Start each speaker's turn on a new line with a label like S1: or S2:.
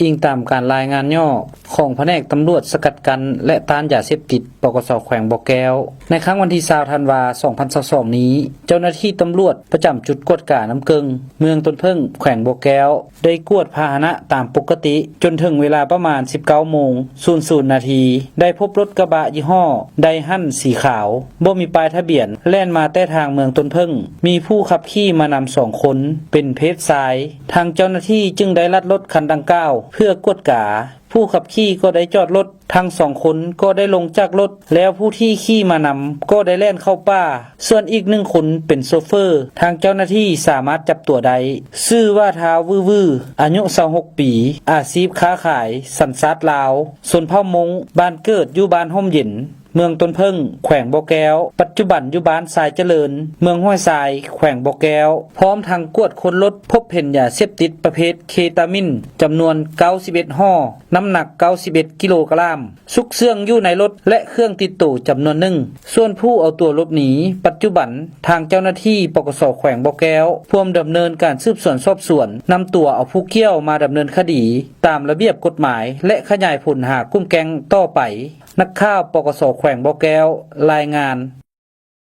S1: อิงตามการรายงานย่อของแผนกตำรวจสกัดกันและต้านยาเสพติดปกสแขวงบ่อแก้ว ในครั้งวันที่20ธันวา2022นี้ เจ้าหน้าที่ตำรวจประจำจุดกวดกาน้ำเกิง เมืองต้นเพิ่งแขวงบ่อแก้ว ได้กวดพาหนะตามปกติ จนถึงเวลาประมาณ 19โมง00นาทีได้พบรถกระบะยี่ห้อไดฮั่นสีขาวบ่มีป้ายทะเบียน แล่นมาแต่ทางเมืองต้นเพิ่ง มีผู้ขับขี่มานำสองคน เป็นเพศชาย ทางเจ้าหน้าที่จึงได้ลัดรถคันดังกล่าวเพื่อกวดกา ผู้ขับขี่ก็ได้จอดรถทั้งสองคนก็ได้ลงจากรถ แล้วผู้ที่ขี่มานำก็ได้แล่นเข้าป่า ส่วนอีกหนึ่งคนเป็นโซเฟอร์ ทางเจ้าหน้าที่สามารถจับตัวได้ชื่อว่าท้าววือวืออายุ26ปี อาชีพค้าขาย สัญชาติลาวส่วนเผ่ามงบ้านเกิดอยู่บ้านห่มเย็นเมืองต้นเพิ่ง แขวงบ่อแก้ว ปัจจุบันอยู่บ้านทรายเจริญ เมืองห้วยทราย แขวงบ่อแก้ว พร้อมทางกวดคนรถพบเห็นยาเสพติดประเภทเคตามินจำนวน 91 ห่อ น้ำำหนัก 91 กิโลกรัมซุกเสื่องอยู่ในรถและเครื่องติดตู่จำนวนหนึ่ง ส่วนผู้เอาตัวลบหนี ปัจจุบันทางเจ้าหน้าที่ปกสแขวงบ่อแก้วพวมดำเนินการสืบสวนสอบสวนนำตัวเอาผู้เกี่ยวมาดำเนินคดี ตามระเบียบกฎหมาย และขยายผลหากุ้มแกงต่อไป นักข่าวปกสแขวงบ่อแก้ว รายงาน